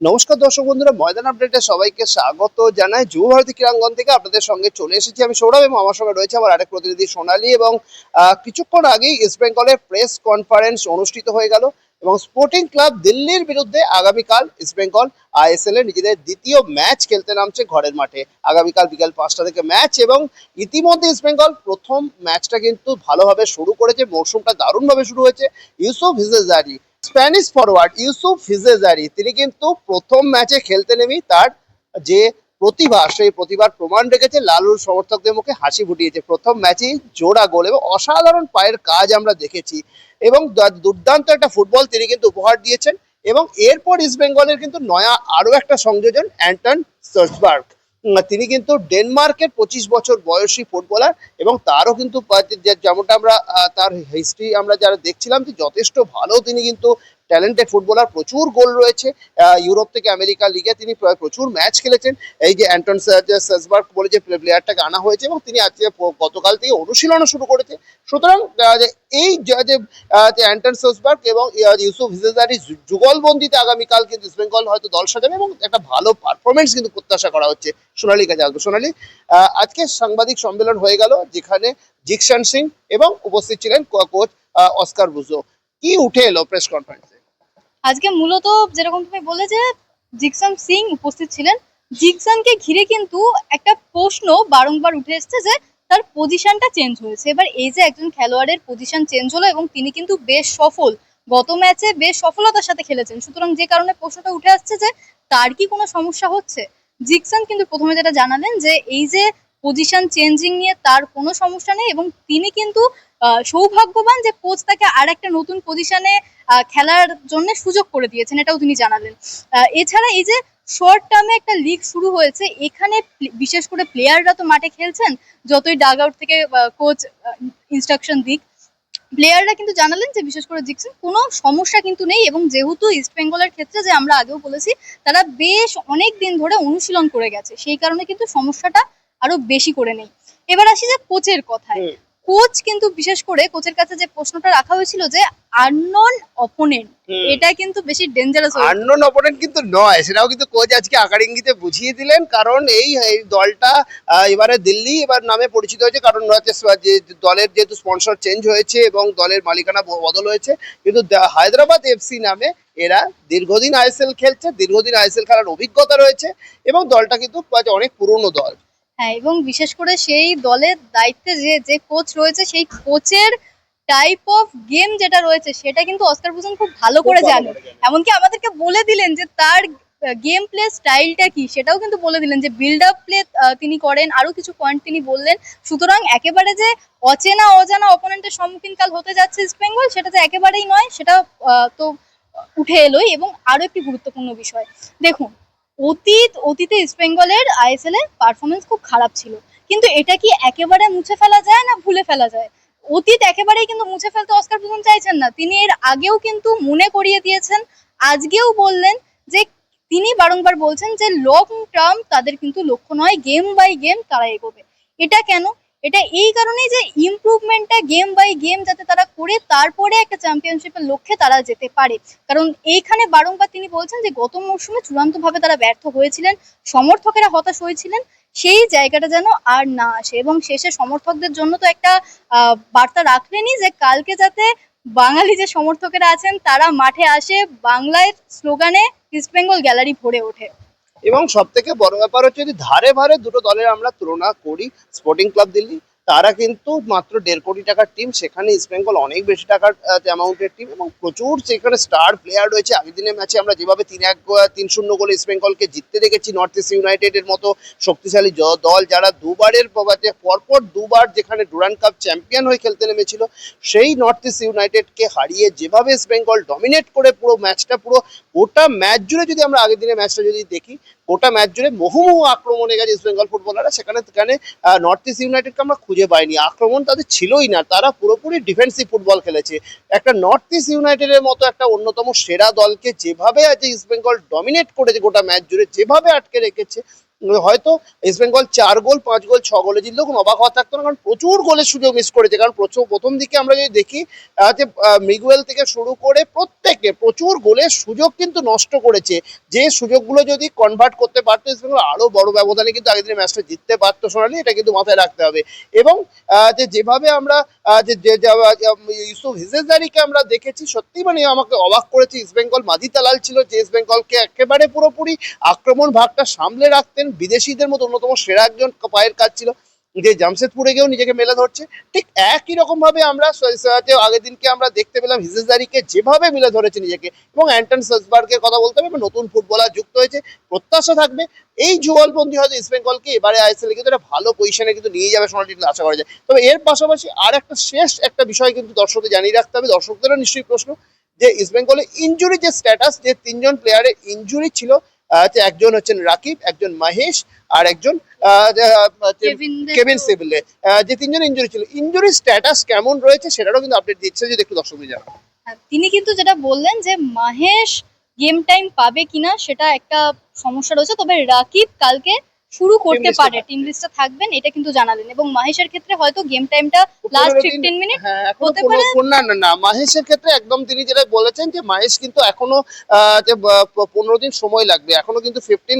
নমস্কার দর্শক বন্ধুরা, ময়দান আপডেটে সবাইকে স্বাগত জানাই। যুব ভারতী ক্রীড়াঙ্গন থেকে আপনাদের সঙ্গে চলে এসেছি আমি সৌরভ এবং আমার সঙ্গে রয়েছে আমার আরেক প্রতিনিধি সোনালী এবং কিছুক্ষণ আগেই ইস্ট বেঙ্গলের প্রেস কনফারেন্স অনুষ্ঠিত হয়ে গেল এবং স্পোর্টিং ক্লাব দিল্লির বিরুদ্ধে আগামীকাল ইস্ট বেঙ্গল আইএসএল এ নিজেদের দ্বিতীয় ম্যাচ খেলতে নামছে ঘরের মাঠে। আগামীকাল বিকাল পাঁচটা থেকে ম্যাচ এবং ইতিমধ্যে ইস্ট বেঙ্গল প্রথম ম্যাচটা কিন্তু ভালোভাবে শুরু করেছে মরশুমটা দারুণভাবে শুরু হয়েছে। ইউসুফ হিজেজারি স্প্যানিশ ফরওয়ার্ড ইউসুফ হিজেজারি তিনি কিন্তু প্রথম ম্যাচে খেলতে নেমেই তার যে প্রতিভা সেই প্রতিভার প্রমাণ রেখেছে লালুর সমর্থকদের মুখে হাসি ফুটিয়েছে। প্রথম ম্যাচেই জোড়া গোল এবং অসাধারণ পায়ের কাজ আমরা দেখেছি এবং দুর্দান্ত একটা ফুটবল তিনি কিন্তু উপহার দিয়েছেন এবং এরপর ইস্ট বেঙ্গলের কিন্তু নয়া আরও একটা সংযোজন অ্যান্টন সার্সবার্গ উম, তিনি কিন্তু ডেনমার্কের পঁচিশ বছর বয়সী ফুটবলার এবং তারও কিন্তু যেমনটা আমরা তার হিস্ট্রি আমরা যারা দেখছিলাম যে যথেষ্ট ভালো তিনি কিন্তু ট্যালেন্টেড ফুটবলার, প্রচুর গোল রয়েছে ইউরোপ থেকে আমেরিকা লিগে তিনি প্রচুর ম্যাচ খেলেছেন। এই যে অ্যান্টন সাসবার্গ বলে যে প্লেয়ারটাকে আনা হয়েছে এবং তিনি আজকে গতকাল থেকে অনুশীলনও শুরু করেছে। সুতরাং এই যে- অ্যান্টন সাসবার্গ এবং ইউসুফ হিজেজারি যুগলবন্দিতে আগামীকাল কিন্তু ইস্ট বেঙ্গল হয়তো দল সাজাবে এবং একটা ভালো পারফরমেন্স কিন্তু প্রত্যাশা করা হচ্ছে। সোনালী কাছে আসবে সোনালী আজকে সাংবাদিক সম্মেলন হয়ে গেল, যেখানে জিকশান সিং এবং উপস্থিত ছিলেন কোচ অস্কার বুজো। কি উঠে এলো প্রেস কনফারেন্সে আজকে মূলত যেরকম তুমি বলে যে জিকসন সিং উপস্থিত ছিলেন, জিকসনকে ঘিরে কিন্তু একটা প্রশ্ন বারংবার উঠে এসেছে যে তার পজিশনটা চেঞ্জ হয়েছে। এবার এই যে একজন খেলোয়াড়ের পজিশন চেঞ্জ হলো এবং তিনি কিন্তু বেশ সফল। গত ম্যাচে বেশ সফলতার সাথে খেলেছেন। সুতরাং যে কারণে প্রশ্নটা উঠে আসছে যে তার কি কোনো সমস্যা হচ্ছে? জিকসন কিন্তু প্রথমে যেটা জানালেন যে এই যে পজিশন চেঞ্জিং নিয়ে তার কোনো সমস্যা নেই এবং তিনি কিন্তু সৌভাগ্যবান যে কোচ তাকে আর একটা নতুন পজিশনে খেলার জন্য সুযোগ করে দিয়েছেন, এটাও তিনি জানালেন। এছাড়া এই যে শর্ট টার্মে একটা লিগ শুরু হয়েছে, এখানে বিশেষ করে প্লেয়াররা তো মাঠে খেলছেন, যতই ডাগ আউট থেকে কোচ ইনস্ট্রাকশন দিক প্লেয়াররা কিন্তু জানালেন যে বিশেষ করে জিকসন কোনো সমস্যা কিন্তু নেই এবং যেহেতু ইস্ট বেঙ্গলের ক্ষেত্রে যে আমরা আগেও বলেছি, তারা বেশ অনেক দিন ধরে অনুশীলন করে গেছে, সেই কারণে কিন্তু সমস্যাটা আরও বেশি করে নেই। এবার আসি যে কোচের কথায়। কোচ কিন্তু বিশেষ করে কোচের কাছে যে প্রশ্নটা রাখা হয়েছিল যে আননন অপোনেন্ট এটা কিন্তু বেশি ডেঞ্জারাস আননোন অপোনেন্ট কিন্তু নয় সেটাও কিন্তু কোচ আজকে আকার ইঙ্গিতে বুঝিয়ে দিলেন। কারণ এই এই দলটা এবারে দিল্লি এবার নামে পরিচিত হয়েছে। কারণ যে দলের যেহেতু স্পন্সর চেঞ্জ হয়েছে এবং দলের মালিকানা বদল হয়েছে কিন্তু হায়দ্রাবাদ এফসি নামে এরা দীর্ঘদিন আইএসএল খেলছে। দীর্ঘদিন আইএসএল খেলার অভিজ্ঞতা রয়েছে এবং দলটা কিন্তু অনেক পুরনো দল। হ্যাঁ এবং বিশেষ করে সেই দলের দায়িত্বে যে যে কোচ রয়েছে সেই কোচের টাইপ অফ গেম যেটা রয়েছে সেটা কিন্তু অস্কার ভূষণ খুব ভালো করে জানে। এমনকি আমাদেরকে বলে দিলেন যে তার গেম প্লে স্টাইলটা কি সেটাও কিন্তু বলে দিলেন যে বিল্ড আপ প্লে তিনি করেন। আরও কিছু পয়েন্ট তিনি বললেন। সুতরাং একেবারে যে অচেনা অজানা অপোনেন্টের সম্মুখীন কাল হতে যাচ্ছে ইস্ট বেঙ্গল সেটা তো একেবারেই নয়। সেটা তো উঠে এলোই। এবং আরও একটি গুরুত্বপূর্ণ বিষয়। দেখুন অতীত, অতীতে ইস্ট বেঙ্গলের আইএসএল এর পারফরমেন্স খুব খারাপ ছিল। কিন্তু এটা কি একেবারে মুছে ফেলা যায় না ভুলে ফেলা যায়? অতীত একেবারেই কিন্তু মুছে ফেলতে অস্কার প্রথম চাইছেন না। তিনি এর আগেও কিন্তু মনে করিয়ে দিয়েছেন, আজকেও বললেন যে তিনি বারংবার বলছেন যে লং টার্ম তাদের কিন্তু লক্ষ্য নয় গেম বাই গেম তারা এগোবে। এটা কেন? এটা এই কারণেই যে ইমপ্রুভমেন্টটা গেম বাই গেম যাতে তারা করে, তারপরে একটা চ্যাম্পিয়নশিপের লক্ষ্যে তারা যেতে পারে। কারণ এইখানে বারংবার তিনি বলছেন যে, গত মরশুমে চূড়ান্তভাবে তারা ব্যর্থ হয়েছিলেন, সমর্থকেরা হতাশ হয়েছিলেন, সেই জায়গাটা যেন আর না আসে। এবং শেষে সমর্থকদের জন্য তো একটা বার্তা রাখলেনই যে, কালকে যাতে বাঙালি যে সমর্থকেরা আছেন, তারা মাঠে আসে বাংলায় স্লোগানে ইস্ট বেঙ্গল গ্যালারি ভরে ওঠে। এবং সব থেকে বড় ব্যাপার হচ্ছে যদি ধারে ভারে দুটো দলের আমরা তুলনা করি স্পোর্টিং ক্লাব দিল্লি তারা কিন্তু মাত্র দেড় কোটি টাকার টিম সেখানে ইস্ট বেঙ্গল অনেক বেশি টাকার অ্যামাউন্টের টিম এবং প্রচুর সেখানে স্টার প্লেয়ার রয়েছে। আগের দিনের ম্যাচে আমরা যেভাবে তিন এক তিন শূন্য গোলে ইস্ট বেঙ্গলকে জিততে দেখেছি নর্থ ইস্ট ইউনাইটেডের মতো শক্তিশালী দল যারা দুবারের পরপর দুবার যেখানে ডুরান কাপ চ্যাম্পিয়ন হয়ে খেলতে নেমেছিল, সেই নর্থ ইস্ট ইউনাইটেডকে হারিয়ে যেভাবে ইস্ট বেঙ্গল ডমিনেট করে পুরো ম্যাচটা পুরো গোটা ম্যাচ জুড়ে যদি আমরা আগের দিনের ম্যাচটা যদি দেখি গোটা ম্যাচ জুড়ে মুহুমুহু আক্রমণে গেছে ইস্ট বেঙ্গল ফুটবলাররা সেখানে সেখানে নর্থ ইস্ট ইউনাইটেডকে আমরা খুঁজে পাইনি। আক্রমণ তাদের ছিলই না। তারা পুরোপুরি ডিফেন্সিভ ফুটবল খেলেছে। একটা নর্থ ইস্ট ইউনাইটেডের মতো একটা অন্যতম সেরা দলকে যেভাবে আজ ইস্ট বেঙ্গল ডমিনেট করেছে গোটা ম্যাচ জুড়ে, যেভাবে আটকে রেখেছে হয়তো ইস্ট বেঙ্গল চার গোল, পাঁচ গোল, ছ গোলে জিতলেও কোনো অবাক হওয়া থাকতো না, কারণ প্রচুর গোলের সুযোগ মিস করেছে। কারণ প্রচুর প্রথম দিকে আমরা যদি দেখি যে মিগুয়েল থেকে শুরু করে প্রত্যেকে প্রচুর গোলের সুযোগ কিন্তু নষ্ট করেছে। যে সুযোগগুলো যদি কনভার্ট করতে পারতো ইস্ট বেঙ্গল আরও বড় ব্যবধানে কিন্তু আগের দিনে ম্যাচটা জিততে পারতো সোনালি, এটা কিন্তু মাথায় রাখতে হবে। এবং যে, যেভাবে আমরা যে ইউসুফ হিজেজদারিকে আমরা দেখেছি সত্যি মানে আমাকে অবাক করেছে। ইস্ট বেঙ্গল মাদি তালাল ছিল, যে ইস্ট বেঙ্গলকে একেবারে পুরোপুরি আক্রমণ ভাগটা সামলে রাখতেন। বিদেশিদের মতো অন্যতম সেরা একজন পায়ের কাজ ছিল, যে জামশেদপুরে গিয়েও নিজেকে মেলে ধরছে। ঠিক একই রকম ভাবে আমরা আগের দিনকে আমরা দেখতে পেলাম হিজেজদারিকে যেভাবে মেলে ধরেছে নিজেকে এবং অ্যান্টন সাসবার্গের কথা বলতে হবে নতুন ফুটবলার যুক্ত হয়েছে, প্রত্যাশা থাকবে। এই যুগলবন্দি হয়তো ইস্ট বেঙ্গলকে এবারে আইএসএল কিন্তু একটা ভালো পজিশনে কিন্তু নিয়ে যাবে সোনালি আশা করা যায়। তবে এর পাশাপাশি আর একটা শেষ একটা বিষয় কিন্তু দর্শকদের জানিয়ে রাখতে হবে, দর্শকদেরও নিশ্চয়ই প্রশ্ন যে ইস্ট বেঙ্গলের ইঞ্জুরি যে স্ট্যাটাস যে তিনজন প্লেয়ারের ইঞ্জুরি ছিল একজন হচ্ছেন রাকিব একজন মাহেশ আর একজন কেভিন সিভিলে যে তিনজন ইঞ্জুরি ছিল ইঞ্জুরি স্ট্যাটাস কেমন রয়েছে সেটারও কিন্তু আপডেট দিচ্ছে যদি একটু দর্শক জানাব হ্যাঁ, তিনি কিন্তু যেটা বললেন যে মাহেশ গেম টাইম পাবে কিনা সেটা একটা সমস্যা রয়েছে তবে রাকিব কালকে শুরু করতে পারে টিম লিস্টে থাকবেন এটা কিন্তু জানালেন। এবং মাহেশের ক্ষেত্রে হয়তো গেম টাইমটা লাস্ট ফিফটিন মিনিট হতে পনেরো- না না না মাহেশের ক্ষেত্রে একদম তিনি যেটা বলেছেন যে মাহেশ কিন্তু এখনও যে পনেরো দিন সময় লাগবে। এখনও কিন্তু ফিফটিন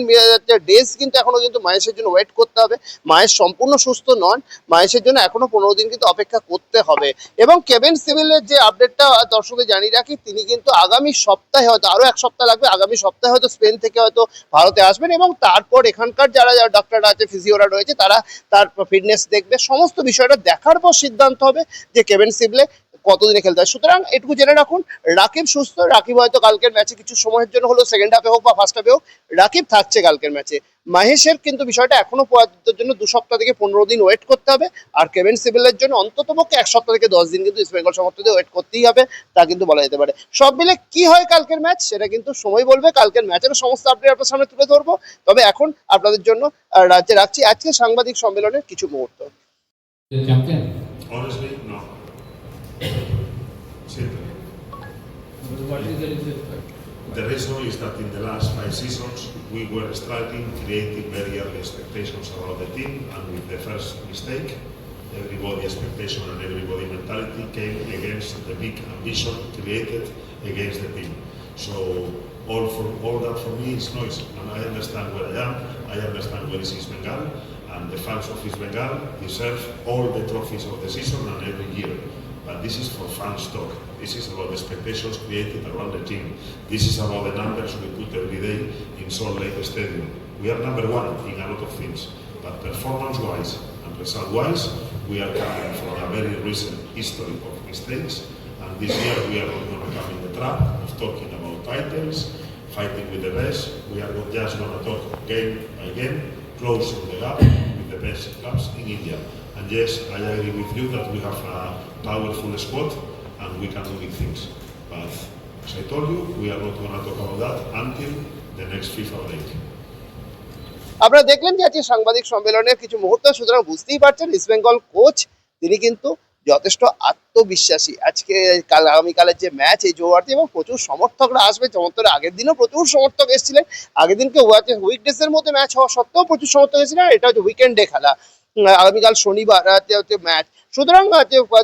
ডেজ কিন্তু এখনও কিন্তু মাহেশের জন্য ওয়েট করতে হবে। মাহেশ সম্পূর্ণ সুস্থ নন। মাহেশের জন্য এখনও পনেরো দিন কিন্তু অপেক্ষা করতে হবে। এবং কেভিন সিভিলের যে আপডেটটা দর্শকদের জানিয়ে রাখি তিনি কিন্তু আগামী সপ্তাহে হয়তো আরও এক সপ্তাহ লাগবে আগামী সপ্তাহে হয়তো স্পেন থেকে হয়তো ভারতে আসবেন। এবং তারপর এখানকার যারা যারা ডাক্তাররা আছে ফিজিওরা রয়েছে, তারা তার ফিটনেস দেখবে। সমস্ত বিষয়টা দেখার পর সিদ্ধান্ত হবে যে কেভেন সিবলে কতদিনে খেলতে হয়। সুতরাং এটুকু জেনে রাখুন রাকিব সুস্থ রাকিব হয়তো কালকের ম্যাচে কিছু সময়ের জন্য হলো সেকেন্ড হাফে হোক বা ফার্স্ট হাফে হোক রাকিব থাকছে কালকের ম্যাচে। মাহেশের কিন্তু বিষয়টা এখনও পর্যন্ত জন্য দু সপ্তাহ থেকে পনেরো দিন ওয়েট করতে হবে আর কেভিন সিভিলের জন্য অন্তত পক্ষে এক সপ্তাহ থেকে দশ দিন কিন্তু ইস্ট বেঙ্গল সমর্থকদের ওয়েট করতেই হবে তা কিন্তু বলা যেতে পারে। সব মিলে কি হয় কালকের ম্যাচ সেটা কিন্তু সময় বলবে। কালকের ম্যাচের সমস্ত আপডেট আপনার সামনে তুলে ধরবো। তবে এখন আপনাদের জন্য রাজ্যে রাখছি আজকে সাংবাদিক সম্মেলনের কিছু মুহূর্ত। The reason? Is that in the last five seasons, we were starting creating very early expectations about the team, and with the first mistake, everybody expectation and everybody mentality came against the big ambition created against the team. So all for all that for me is noise, and I understand where I am. I understand where is East Bengal, and the fans of East Bengal deserve all the trophies of the season and every year. But this is for fans talk. This is about the expectations created around the team. This is about the numbers we put every day in Salt Lake Stadium. We are number one in a lot of things, but performance-wise and result-wise, we are coming from a very recent history of mistakes. And this year we are not going to come in the trap of talking about titles, fighting with the best. We are just going to talk game by game, closing the gap with the best clubs in India. And yes, I agree with you that we have a powerful squad and we can do big things. But as I told you, we are not going to talk about that until the next FIFA break. আপনারা দেখলেন যে আজকে সাংবাদিক সম্মেলনের কিছু মুহূর্ত সুতরাং বুঝতেই পারছেন ইস্ট বেঙ্গল কোচ তিনি কিন্তু যথেষ্ট আত্মবিশ্বাসী আজকে কাল আগামীকালের যে ম্যাচ এই জোয়ারটি এবং প্রচুর সমর্থকরা আসবে চমৎকার আগের দিনও প্রচুর সমর্থক এসেছিলেন আগের দিনকে উইকডেজ এর মধ্যে ম্যাচ হওয়া সত্ত্বেও প্রচুর সমর্থক এসেছিলেন এটা হচ্ছে উইকেন্ডে খেলা আগামীকাল শনিবার ম্যাচ সুতরাং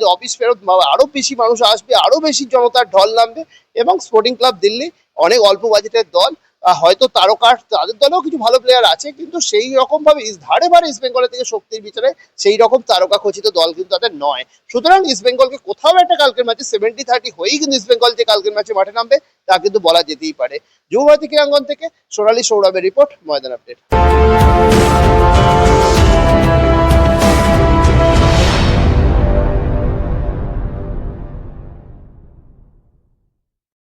অফিস ফেরত বা- আরও বেশি মানুষ আসবে, আরও বেশি জনতার ঢল নামবে এবং স্পোর্টিং ক্লাব দিল্লি অনেক অল্প বাজেটের দল হয়তো তারকার তাদের দলেও কিছু ভালো প্লেয়ার আছে, কিন্তু সেই রকম ভাবে ইস- ধারে ধারে ইস্ট বেঙ্গলের থেকে শক্তির বিচারে সেই রকম তারকা খচিত দল কিন্তু তাদের নয়। সুতরাং ইস্ট বেঙ্গলকে কোথাও একটা কালকের ম্যাচে সেভেন্টি থার্টি হয়েই কিন্তু ইস্ট বেঙ্গল যে কালকের ম্যাচে মাঠে নামবে, তা কিন্তু বলা যেতেই পারে। যুবভারতী ক্রীড়াঙ্গন থেকে সোনালী সৌরভের রিপোর্ট ময়দান আপডেট